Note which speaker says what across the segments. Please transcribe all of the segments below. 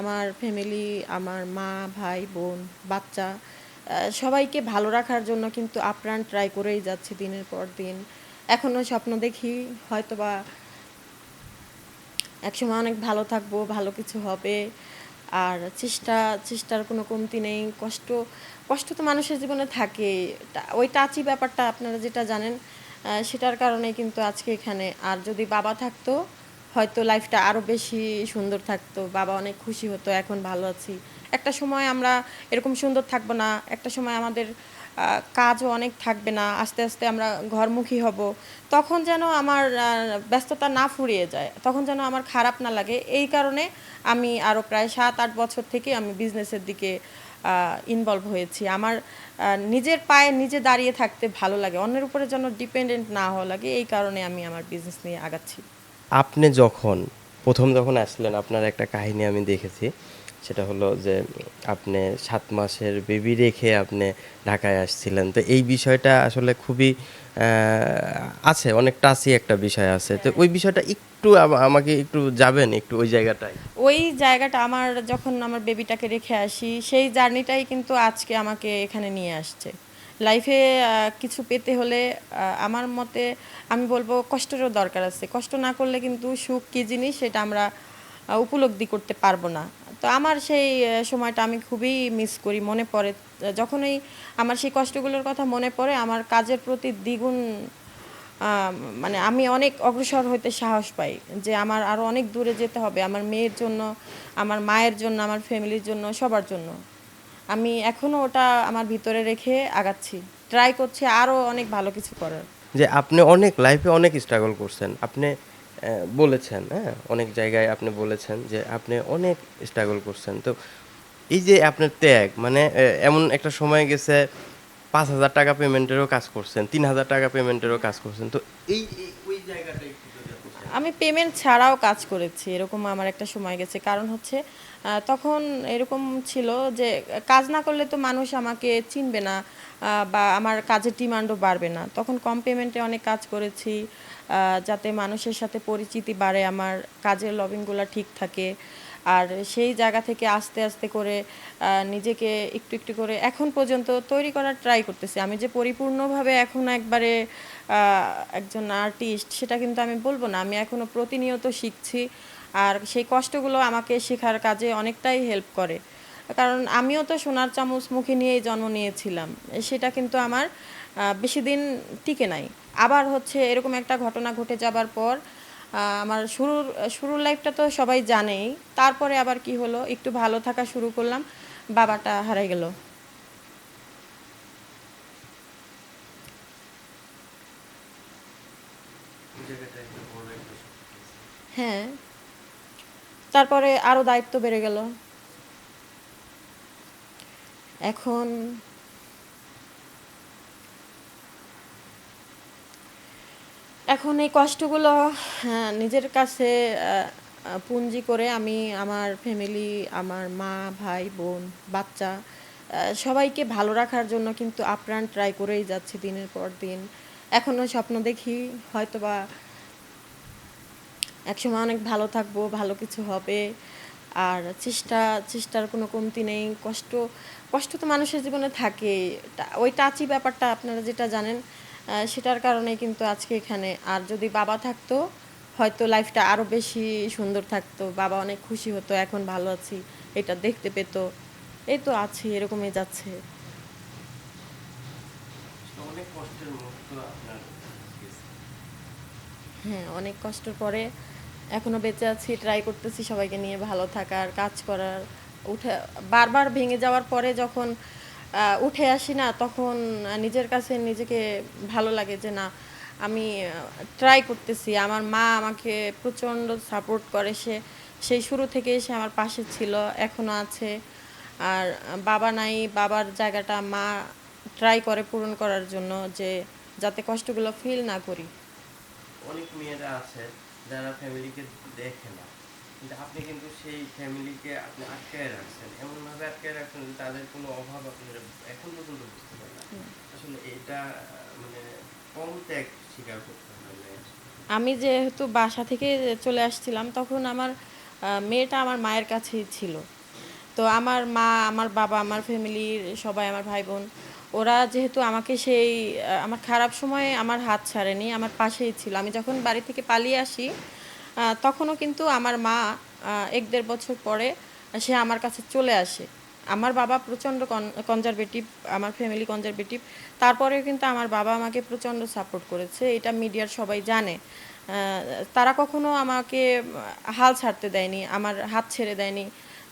Speaker 1: আমার ফ্যামিলি আমার মা, ভাই, বোন, বাচ্চা সবাইকে ভালো রাখার জন্য কিন্তু আপ্রাণ ট্রাই করেই যাচ্ছি দিনের পর দিন। এখনও স্বপ্ন দেখি, হয়তোবা একসময় অনেক ভালো থাকব, ভালো কিছু হবে। আর চেষ্টা, চেষ্টার কোনো কমতি নেই, কষ্ট কষ্ট তো মানুষের জীবনে থাকে। ওই টাচি ব্যাপারটা আপনারা যেটা জানেন সেটার কারণে কিন্তু আজকে এখানে। আর যদি বাবা থাকতো হয়তো লাইফটা আরও বেশি সুন্দর থাকতো, বাবা অনেক খুশি হতো, এখন ভালো আছি। একটা সময় আমরা এরকম সুন্দর থাকব না, একটা সময় আমাদের কাজও অনেক থাকবে না, আস্তে আস্তে আমরা ঘরমুখী হব। তখন যেন আমার ব্যস্ততা না ফুরিয়ে যায়, তখন যেন আমার খারাপ না লাগে। এই কারণে আমি আরও প্রায় সাত আট বছর থেকে আমি বিজনেসের দিকে ইনভলভ হয়েছি। আমার নিজের পায়ে নিজে দাঁড়িয়ে থাকতে ভালো লাগে, অন্যের উপরে যেন ডিপেন্ডেন্ট না হওয়া লাগে, এই কারণে আমি আমার বিজনেস নিয়ে আগাচ্ছি।
Speaker 2: আপনি যখন, প্রথম যখন আসলেন, আপনার একটা কাহিনী আমি দেখেছি। সেটা হলো যে, আপনি সাত মাসের বেবি রেখে আপনি ঢাকায় আসছিলেন। তো এই বিষয়টা আসলে খুবই আছে, অনেক টাচি একটা বিষয় আছে। তো ওই বিষয়টা একটু আমাকে একটু যাবেন একটু ওই জায়গাটায়।
Speaker 1: ওই জায়গাটা আমার, যখন আমার বেবিটাকে রেখে আসি, সেই জার্নিটাই কিন্তু আজকে আমাকে এখানে নিয়ে আসছে। লাইফে কিছু পেতে হলে আমার মতে আমি বলব কষ্টেরও দরকার আছে। কষ্ট না করলে কিন্তু সুখ কী জিনিস সেটা আমরা উপলব্ধি করতে পারব না। তো আমার সেই সময়টা আমি খুবই মিস করি, মনে পড়ে। যখনই আমার সেই কষ্টগুলোর কথা মনে পড়ে, আমার কাজের প্রতি দ্বিগুণ মানে আমি অনেক অগ্রসর হইতে সাহস পাই যে আমার আরও অনেক দূরে যেতে হবে, আমার মেয়ের জন্য, আমার মায়ের জন্য, আমার ফ্যামিলির জন্য, সবার জন্য। আমি এখনও ওটা আমার ভিতরে রেখে আগাচ্ছি। ট্রাই করছি আরও অনেক ভালো কিছু করার।
Speaker 2: যে আপনি অনেক লাইফে অনেক স্ট্রাগল করছেন। আপনি বলেছেন হ্যাঁ? অনেক জায়গায় আপনি বলেছেন যে আপনি অনেক স্ট্রাগল করছেন। তো এই যে আপনার ত্যাগ মানে এমন একটা সময় গেছে, পাঁচ হাজার টাকা পেমেন্টেরও কাজ করছেন, তিন হাজার টাকা পেমেন্টেরও কাজ করছেন। তো এই ওই জায়গাটা একটু যদি আপনি শেয়ার
Speaker 1: আমি পেমেন্ট ছাড়াও কাজ করেছি, এরকম আমার একটা সময় গেছে। কারণ হচ্ছে তখন এরকম ছিল যে, কাজ না করলে তো মানুষ আমাকে চিনবে না বা আমার কাজের ডিমান্ডও বাড়বে না। তখন কম পেমেন্টে অনেক কাজ করেছি যাতে মানুষের সাথে পরিচিতি বাড়ে, আমার কাজের লবিংগুলো ঠিক থাকে। আর সেই জায়গা থেকে আস্তে আস্তে করে নিজেকে একটু একটু করে এখন পর্যন্ত তৈরি করার ট্রাই করতেছি। আমি যে পরিপূর্ণভাবে এখন একবারে একজন আর্টিস্ট সেটা কিন্তু আমি বলব না। আমি এখনও প্রতিনিয়ত শিখছি আর সেই কষ্টগুলো আমাকে শেখার কাজে অনেকটাই হেল্প করে। কারণ আমিও তো সোনার চামচ মুখে নিয়েই জন্ম নিয়েছিলাম। সেটা কিন্তু আমার বেশি দিন টিকে নাই। আবার হচ্ছে এরকম একটা ঘটনা ঘটে যাবার পর আমার শুরুর শুরুর লাইফটা তো সবাই জানেই। তারপরে আবার কি হলো? একটু ভালো থাকা শুরু করলাম, বাবাটা হারাই গেল। হ্যাঁ। তারপরে আরও দায়িত্ব বেড়ে গেল। এখন এখন এই কষ্টগুলো হ্যাঁ, নিজের কাছে পুঞ্জি করে আমি আমার ফ্যামিলি আমার মা ভাই বোন বাচ্চা সবাইকে ভালো রাখার জন্য কিন্তু আপ্রাণ ট্রাই করেই যাচ্ছি দিনের পর দিন। এখনও স্বপ্ন দেখি হয়তোবা একসময় অনেক ভালো থাকব ভালো কিছু হবে আর চেষ্টা চেষ্টার কোনো কমতি নেই কষ্ট কষ্ট তো মানুষের জীবনে থাকে ওই টাচি ব্যাপারটা আপনারা যেটা জানেন সেটার কারণে কিন্তু আজকে এখানে আর যদি বাবা থাকতো হয়তো লাইফটা আরও বেশি সুন্দর থাকতো বাবা অনেক খুশি হতো এখন ভালো আছি এটা দেখতে পেতো এই তো আছি এরকমই যাচ্ছে। হ্যাঁ অনেক কষ্টের পরে এখনও বেঁচে আছি ট্রাই করতেছি সবাইকে নিয়ে ভালো থাকার কাজ করার উঠে বারবার ভেঙে যাওয়ার পরে যখন উঠে আসি না, তখন নিজের কাছে নিজেকে ভালো লাগে যে না, আমি ট্রাই করতেছি। আমার মা আমাকে প্রচণ্ড সাপোর্ট করে। সে, সেই শুরু থেকেই সে আমার পাশে ছিল, এখনও আছে। আর বাবা নাই, বাবার জায়গাটা মা ট্রাই করে পূরণ করার জন্য যে, যাতে কষ্টগুলো ফিল না করি।
Speaker 2: অনেক মেয়েরা আছে যারা ফ্যামিলিকে দেখে না। আপনি কিন্তু সেই ফ্যামিলিকে আপনি আটকায় রাখছেন। এমন ভাবে আটকায় রাখছেন যে তাদের কোনো অভাব আপনারা এখন পর্যন্ত বুঝতে পারেন না। আসলে এটা মানে কম ত্যাগ স্বীকার করতে হবে
Speaker 1: আমি যেহেতু বাসা থেকে চলে আসছিলাম তখন আমার মেয়েটা আমার মায়ের কাছেই ছিল। তো আমার মা আমার বাবা আমার ফ্যামিলির সবাই আমার ভাই বোন ওরা যেহেতু আমাকে সেই আমার খারাপ সময়ে আমার হাত ছাড়েনি আমার পাশেই ছিল। আমি যখন বাড়ি থেকে পালিয়ে আসি তখনও কিন্তু আমার মা এক দেড় বছর পরে সে আমার কাছে চলে আসে। আমার বাবা প্রচণ্ড কনজারভেটিভ আমার ফ্যামিলি কনজারভেটিভ তারপরেও কিন্তু আমার বাবা আমাকে প্রচণ্ড সাপোর্ট করেছে, এটা মিডিয়ার সবাই জানে। তারা কখনো আমাকে হাল ছাড়তে দেয়নি, আমার হাত ছেড়ে দেয়নি।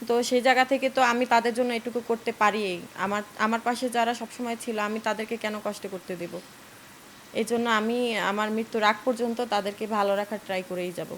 Speaker 1: তো সেই জায়গা থেকে তো আমি তাদের জন্য এটুকু করতে পারি আমার আমার পাশে যারা সবসময় ছিল, আমি তাদেরকে কেন কষ্ট করতে দেব? এই জন্য আমি আমার মৃত্যুর আগ পর্যন্ত তাদেরকে ভালো রাখার ট্রাই করেই যাব।